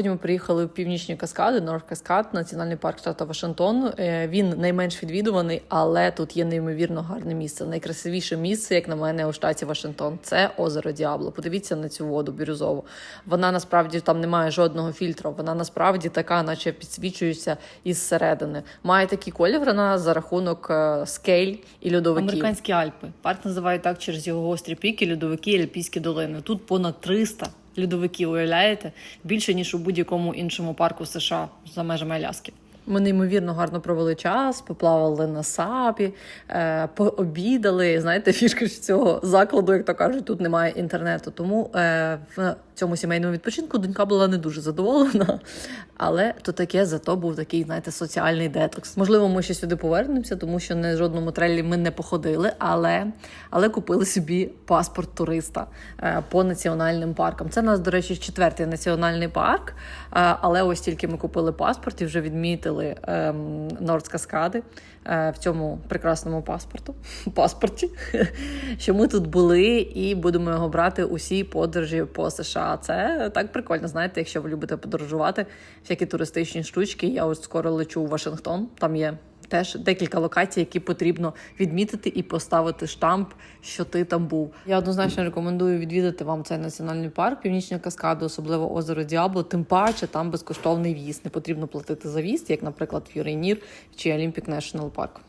Сьогодні ми приїхали в північні каскади, Норth Каскад, національний парк штату Вашингтон. Е, Він найменш відвідуваний, але тут є неймовірно гарне місце. Найкрасивіше місце, як на мене, у штаті Вашингтон. Це озеро Діабло. Подивіться на цю воду бірюзову. Вона насправді там немає жодного фільтру. Вона насправді така, наче підсвічується із середини. Має такий колір вона за рахунок е, скель і льодовиків. Американські Альпи. Парк називають так через його гострі піки, льодовики і альпійські долини. Тут понад 300 льодовиків, уявляєте? Більше ніж у будь-якому іншому парку США за межами Аляски. Ми неймовірно гарно провели час, поплавали на сапі, е, пообідали. Знаєте, фішка ж цього закладу, як то кажуть, тут немає інтернету. Тому е, в цьому сімейному відпочинку донька була не дуже задоволена. Але то таке зато був такий, знаєте, соціальний детокс. Можливо, ми ще сюди повернемося, тому що на жодному трелі ми не походили, але, але купили собі паспорт туриста е, по національним паркам. Це у нас, до речі, четвертий національний парк. але ось тільки ми купили паспорт і вже відмітили ем, Норд Каскади е, в цьому прекрасному паспорту, паспорті, що ми тут були і будемо його брати усі подорожі по США. Це так прикольно, знаєте, якщо ви любите подорожувати, всякі туристичні штучки. Я ось скоро лечу у Вашингтон. Там є теж декілька локацій, які потрібно відмітити і поставити штамп, що ти там був. Я однозначно рекомендую відвідати вам цей національний парк, північні каскади, особливо озеро Діабло. Тим паче там безкоштовний в'їзд. Не потрібно платити за в'їзд, як, наприклад, в Юрейнір чи Олімпік National Парк.